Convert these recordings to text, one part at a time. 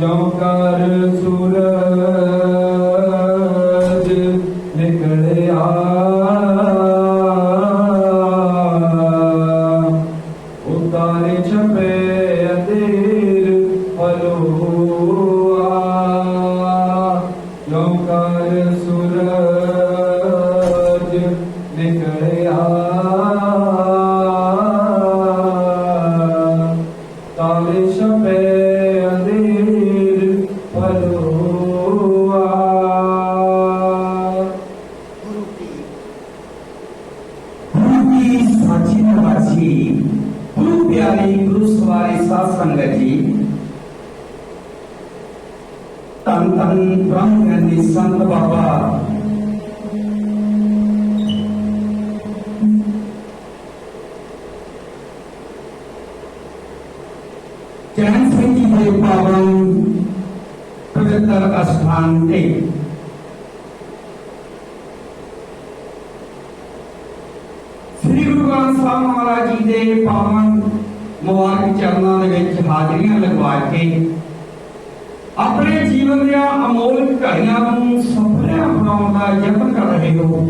Yom Karu Sura Sachin మధ్య group యాభై groups వారి సాసంగతి తన్ తన్ బ్రహ్మణి సంత బాబా ట్రాన్స్మిటింగ్ ప్రాబ్లం ప్రతి కష్టాన్ని ਦੇ ਪਾਵਨ ਮੁਬਾਰਕ ਚਰਨਾਂ ਦੇ ਵਿੱਚ ਹਾਜ਼ਰੀਆਂ ਲਗਵਾ ਕੇ ਆਪਣੇ ਜੀਵਨ ਦੀਆਂ ਅਮੋਲਕ ਘੜੀਆਂ ਨੂੰ ਸਫਲਿਆ ਬਣਾਉਣ ਦਾ ਯਤਨ ਕਰ ਰਹੇ ਹੋ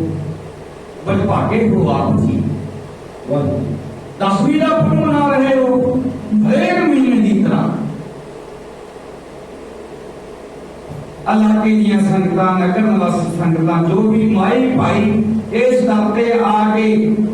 ਬਲਭਾਗੇ ਹੋ ਆਪ ਜੀ ਦਸਵੀਂ ਦਾ ਫੁੱਲ ਮਨਾ ਰਹੇ ਹੋ ਹਰੇਕ ਮਹੀਨੇ ਦੀ ਤਰ੍ਹਾਂ ਅੱਲਾਹ ਕੇ ਦੀਆਂ ਸੰਗਤਾਂ ਨਗਰ ਨਿਵਾਸੀ ਸੰਗਤਾਂ ਜੋ ਵੀ ਮਾਈ ਭਾਈ ਇਸ ਦਰ ਤੇ ਆ ਕੇ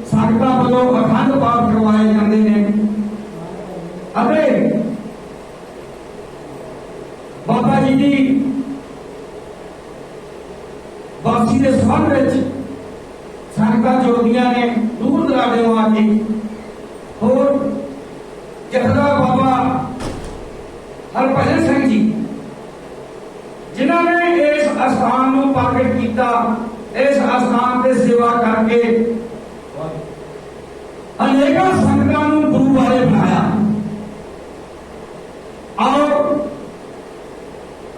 ਸੰਗਤਾਂ ਵੱਲੋਂ ਅਖੰਡ ਪਾਠ ਕਰਵਾਏ ਜਾਂਦੇ ਨੇ ਅਤੇ ਬਾਬਾ ਜੀ ਦੀ ਵਾਸੀ ਦੇ ਸੰਬੰਧ ਵਿੱਚ ਸੰਗਤਾਂ ਜੋੜਦੀਆਂ ਨੇ ਦੂਰ ਦਰਾਡੇੋਂ ਆ ਕੇ ਹੋਰ ਜਥੇਦਾਰ ਬਾਬਾ ਹਰਭਜਨ ਸਿੰਘ ਜੀ ਜਿਨ੍ਹਾਂ ਨੇ ਇਸ ਅਸਥਾਨ ਨੂੰ ਪ੍ਰਗਟ ਕੀਤਾ ਇਸ ਅਸਥਾਨ ਤੇ ਸੇਵਾ سنگان گرو والے بنایا اور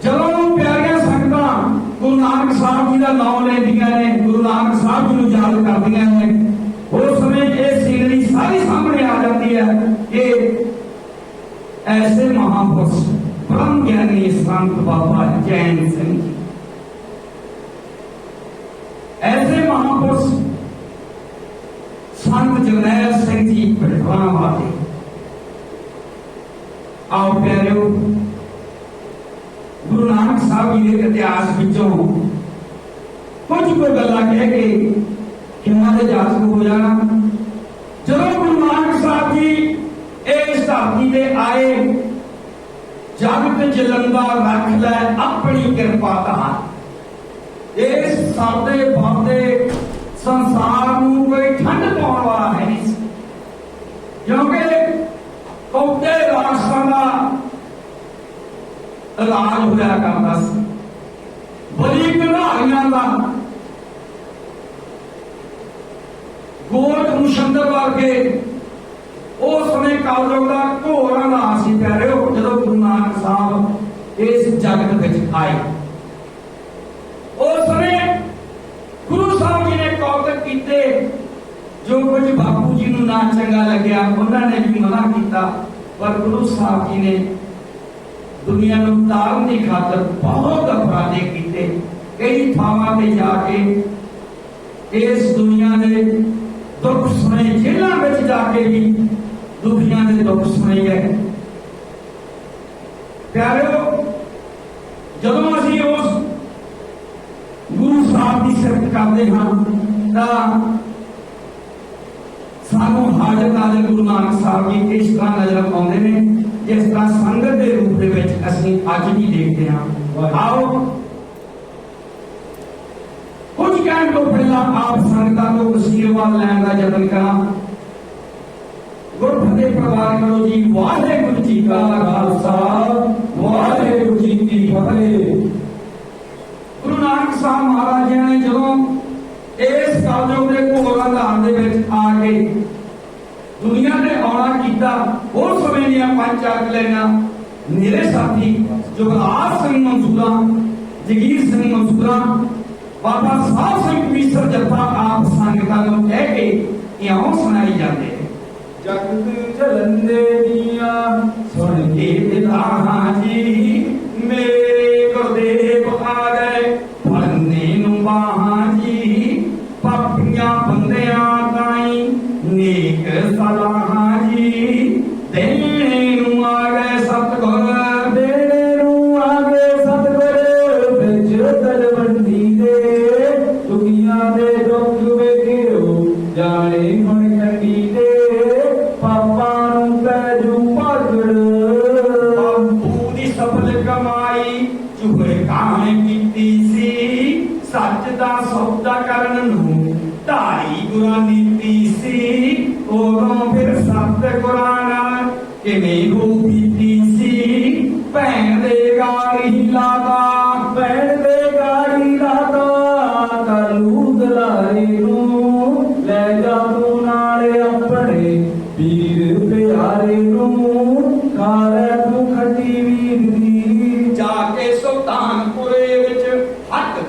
جلوں پیاریا سنگت گرو نانک صاحب جی کا نام لے دیا نے گرو نانک صاحب جی یاد کر دیا نے اس سمے یہ سینری ساری سامنے آ جاتی ہے کہ ایسے مہاپرش گیانی سنت بابا جین سنگھ جی ایسے مہاپرش سنت جرائل ਗੁਰੂ ਨਾਨਕ ਸਾਹਿਬ ਜੀ ਦੇ ਇਤਿਹਾਸ ਵਿੱਚੋਂ ਕੁਝ ਕੁ ਗੱਲਾਂ ਕਹਿ ਕੇ ਕਿੰਨਾ ਦੇ ਜਾਤ ਨੂੰ ਹੋ ਜਾਣਾ ਜਦੋਂ ਗੁਰੂ ਨਾਨਕ ਸਾਹਿਬ ਜੀ ਇਸ ਧਰਤੀ ਤੇ ਆਏ ਜਗਤ ਜਲੰਦਾ ਰੱਖ ਲੈ ਆਪਣੀ ਕਿਰਪਾ ਤਾਂ ਇਸ ਸਰਦੇ ਬੰਦੇ ਸੰਸਾਰ ਨੂੰ ਕੋਈ ਠੰਡ ਪਾਉਣ ਵਾਲਾ ਹੈ ਨਹੀਂ ਕਿਉਂਕਿ ਕੌਤੇ ਰਾਸ਼ਟਰਾਂ ਦਾ ਰਾਜ ਹੋਇਆ ਕਰਦਾ ਸੀ ਬਲੀ ਕਨਾਹੀਆਂ ਦਾ ਗੋਟ ਮੁਸ਼ੰਦਰ ਵਰਗੇ ਉਸ ਸਮੇਂ ਕਾਲਜੋਂ ਦਾ ਘੋਰਾਂ ਦਾ ਹਾਸੀ ਪੈ ਰਹੇ ਜਦੋਂ ਗੁਰੂ ਨਾਨਕ ਸਾਹਿਬ ਇਸ ਜਗਤ ਵਿੱਚ ਆਏ ਉਸ ਸਮੇਂ ਗੁਰੂ ਸਾਹਿਬ ਜੀ ਨੇ ਕੌਤਕ ਕੀਤੇ ਜੋ ਕੁਝ ਬਾਪੂ ਜੀ ਨੂੰ ਨਾ ਚੰਗਾ ਲੱਗਿਆ ਉਹਨਾਂ ਨੇ ਵੀ ਮਨਾ ਕੀਤਾ ਪਰ ਗੁਰੂ ਸਾਹਿਬ ਜੀ ਨੇ ਦੁਨੀਆ ਨੂੰ ਤਾਰਨ ਦੀ ਖਾਤਰ ਬਹੁਤ ਅਪਰਾਧੇ ਕੀਤੇ ਕਈ ਥਾਵਾਂ ਤੇ ਜਾ ਕੇ ਇਸ ਦੁਨੀਆ ਦੇ ਦੁੱਖ ਸੁਣੇ ਜੇਲ੍ਹਾਂ ਵਿੱਚ ਜਾ ਕੇ ਵੀ ਦੁਖੀਆਂ ਦੇ ਦੁੱਖ ਸੁਣੇ ਹੈ ਪਿਆਰਿਓ ਜਦੋਂ ਅਸੀਂ ਉਸ ਗੁਰੂ ਸਾਹਿਬ ਦੀ ਸਿਫਤ ਕਰਦੇ ਹਾਂ ਤਾਂ ਸਾਨੂੰ ਹਾਜ਼ਰ ਨਾਜ਼ਰ ਗੁਰੂ ਨਾਨਕ ਸਾਹਿਬ ਜੀ ਇਸ ਤਰ੍ਹਾਂ ਨਜ਼ਰ ਆਉਂਦੇ ਨੇ ਜਿਸ ਤਰ੍ਹਾਂ ਸੰਗਤ ਦੇ ਰੂਪ ਦੇ ਵਿੱਚ ਅਸੀਂ ਅੱਜ ਵੀ ਦੇਖਦੇ ਹਾਂ ਆਓ ਕੁਝ ਕਹਿਣ ਤੋਂ ਪਹਿਲਾਂ ਆਪ ਸੰਗਤਾਂ ਤੋਂ ਅਸ਼ੀਰਵਾਦ ਲੈਣ ਦਾ ਯਤਨ ਕਰਾਂ ਗੁਰਫਤਿਹ ਪਰਿਵਾਰ ਕਰੋ ਜੀ ਵਾਹਿਗੁਰੂ ਜੀ ਕਾ ਖਾਲਸਾ پانچ چار کے لینا نیرے ساتھی جو کہ آس سنگ منصورہ جگیر سنگ منصورہ بابا صاحب سنگ پیسر جتا آپ سانگ کا لوں کہہ کے یہاں سنائی جاتے ہیں جگد جلندے دیا سنگیت دا ہاں جی میرے کردے بخار ಏನ್ ಮಾಡಿ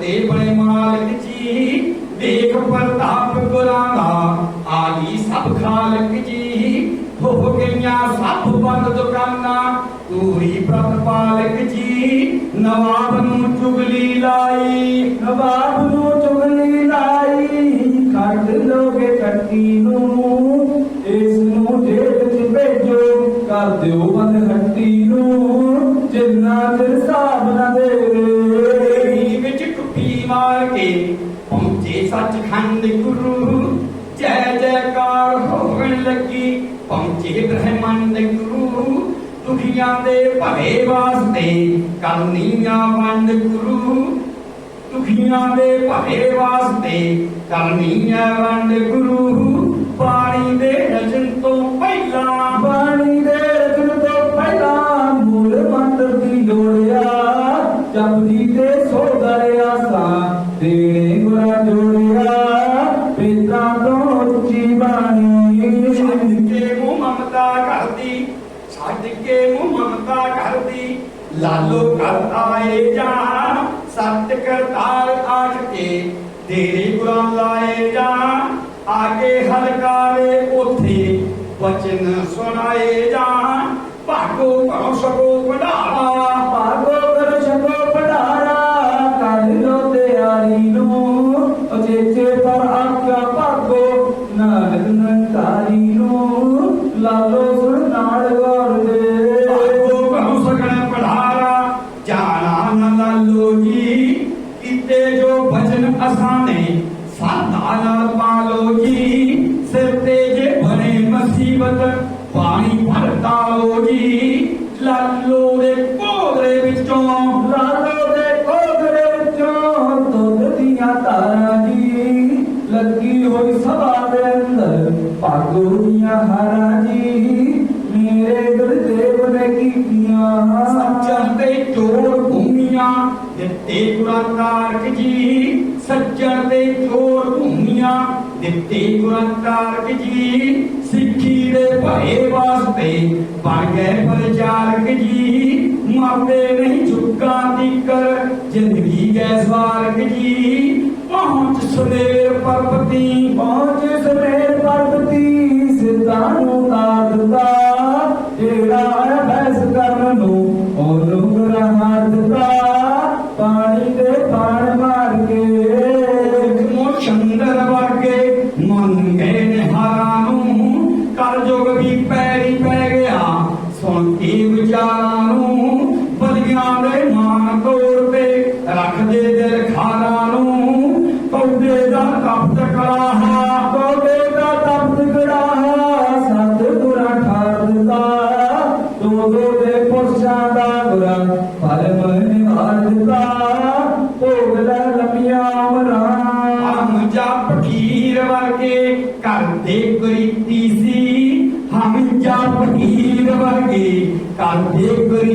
ਤੇ ਬਣੇ ਮਾਲਕ ਜੀ ਦੇਖ ਪ੍ਰਤਾਪ ਗੁਰਾਂ ਦਾ ਆਗੀ ਸਭ ਖਾਲਕ ਜੀ ਹੋ ਗਈਆਂ ਸਭ ਬੰਦ ਦੁਕਾਨਾਂ ਤੂਰੀ ਪ੍ਰਤਪਾਲਕ ਜੀ ਨਵਾਬ ਨੂੰ ਚੁਗਲੀ ਲਾਈ ਨਵਾਬ ਨੂੰ ਵੰਦ ਗੁਰੂ ਦੁਖੀਆਂ ਦੇ ਭਲੇ ਵਾਸਤੇ ਕਰਨੀਆਂ ਵੰਦ ਗੁਰੂ ਦੁਖੀਆਂ ਦੇ ਭਲੇ ਵਾਸਤੇ ਕਰਨੀਆਂ ਵੰਦ ਗੁਰੂ ਪਾਣੀ ਦੇ ਰਚਨ آئے جان ست کردار آٹ کے دیر گرا لائے جان آگے ہلکا بچن سنا جان ਲਾਡੋ ਦੇ ਕੋਗਰੇ ਵਿੱਚੋਂ ਦੁੱਧ ਦੀਆਂ ਧਾਰਾਂ ਜੀ ਲੱਗੀ ਹੋਈ ਸਭਾ ਦੇ ਅੰਦਰ ਪਾਗੋਰੀਆਂ ਹਾਰਾਂ ਜੀ ਮੇਰੇ ਗੁਰਦੇਵ ਨੇ ਕੀਤੀਆਂ ਸੱਚਾਂ ਤੇ ਜੋੜ ਭੂਮੀਆਂ ਦਿੱਤੇ ਗੁਰਾਂ ਜੀ ਸੱਜਣ ਦੇ ਜੋੜ ਭੂਮੀਆਂ ਦਿੱਤੇ ਗੁਰਾਂ ਜੀ ਸਿੱਖੀ ਦੇ ਭਏ ਵਾਸਤੇ ਬਣ ਗਏ ਪ੍ਰਚਾਰਕ ਜੀ ਮਰਦੇ ਨਹੀਂ کر زندگی سار کی پہنچ سدیر پروتی پہنچ سدیو কাল বিয়ে করি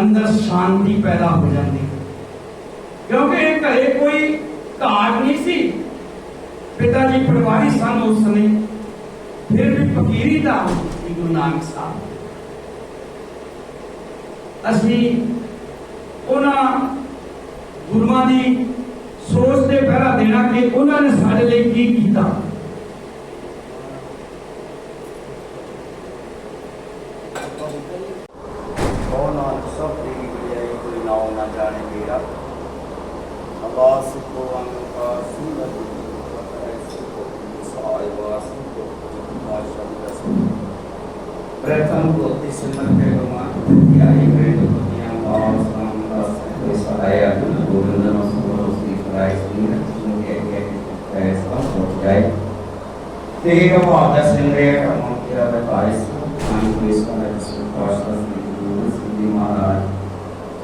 ਅੰਦਰ ਸ਼ਾਂਤੀ ਪੈਦਾ ਹੋ ਜਾਂਦੀ ਕਿਉਂਕਿ ਇਹ ਘਰੇ ਕੋਈ ਘਾਟ ਨਹੀਂ ਸੀ ਪਿਤਾ ਜੀ ਪਰਿਵਾਰੀ ਸਨ ਉਸ ਨੇ ਫਿਰ ਵੀ ਫਕੀਰੀ ਦਾ ਸੀ ਗੁਰੂ ਨਾਨਕ ਸਾਹਿਬ ਅਸੀਂ ਉਹਨਾਂ ਗੁਰੂਆਂ ਦੀ ਸੋਚ ਤੇ ਪਹਿਰਾ ਦੇਣਾ ਕਿ ਉਹਨਾਂ ਨੇ ਸਾਡੇ ਲਈ ਕੀ ਕੀਤਾ Berikan bukti sebagai pemakai yang ingin yang mau selama proses saya menurut dengan sebuah surprise ini sebagai sebagai sebuah jai. Tapi kamu ada sendiri kamu tidak berbaris kamu tulis pada sebuah proses di tulis di mana.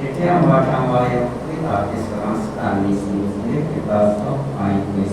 Jadi yang bertanggung jawab kita sekarang sekarang ini sendiri kita stop kamu tulis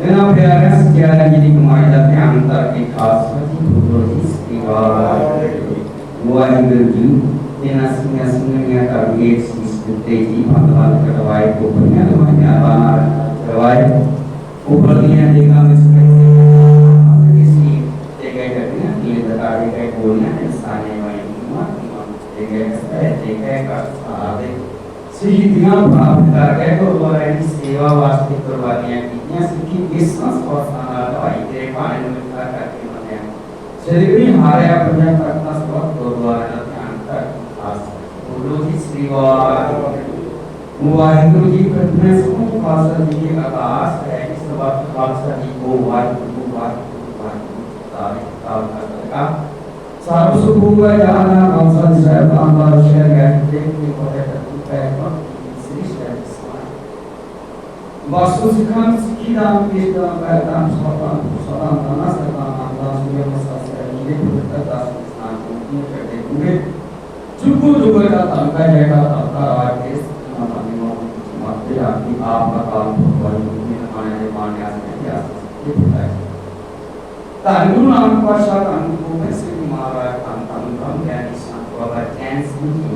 اینا پیار اس کیا جنی کمائی جاتے ہیں انتر کے خاص وقتی ہو جس کی بار وہ آئی بل جو تینا سنیا سنیا گیا کرنگے اس کی سکتے کی بھاندوال کا روائے کو بھنیا دوائے گیا بانا روائے کو بھنیا دے گا میں سکتے ہیں Thank you. سارا سکھ ہوگا جہاں شہر کا شہر گئے دیکھنے کو Pergunta, se inscreve, se vai. Nós ficamos aqui da mesma verdade, nos faltando, só na nossa cama, nós viemos a ser um livro de catástrofes na cultura, perder com ele. Tudo o que está tão bem, é que está tão bem, é que está tão bem, é que está tão bem, é que está tão bem, é que está tão bem, é que está tão bem, é que está tão bem, é que está tão bem, é que está tão bem. Tá, no nome do Pachá, tá no começo, que mora, tá no nome, é que está tão bem, é que está tão bem, é que está tão bem,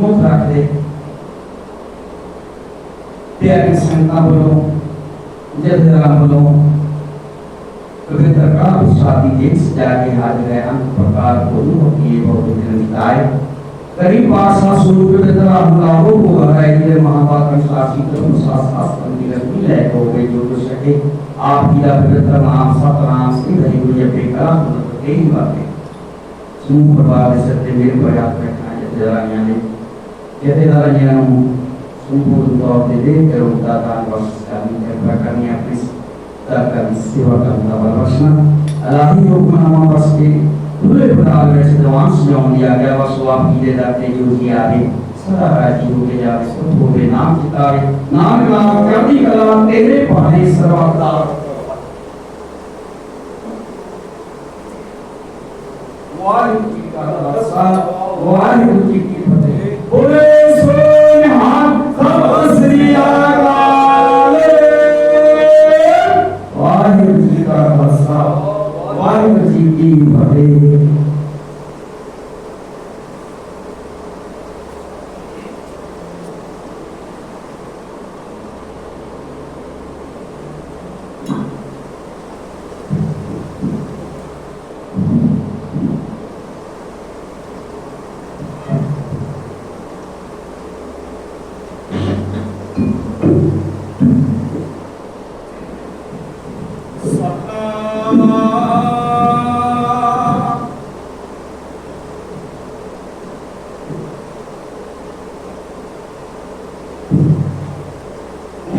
contrate رکھ دے sentavolo del terapolo بولو جب ذرا بولو کبھی درکار che ha creato il terapolo di un motivo di terapolo per il passo assoluto del terapolo di un po' che è il terapolo di un po' che میں il terapolo di un po' che لے کو terapolo جو un po' آپ کی il terapolo نام un po' سے è il terapolo di un po' che è il سنو di un po' che è il terapolo di un po' che Ketenarannya sungguh e n g k diri kerumtatan wasis kami Terbakan yakris Takkan siwakan tawar a s n a Alahi h u k m n amal a s t i Dulu berada di dalam sejauh dia Gawa suap ide dati yuhi ari Sarara jihu ke jari Sepuh b nam kitari Nam i a m kati kalam tere Pani sarvata Wahyu ki t a rasa Wahyu ki k a Boleh सोन हाथ सब श्रिया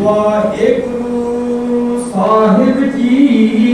ਵਾਹਿਗੁਰੂ ਸਾਹਿਬ ਜੀ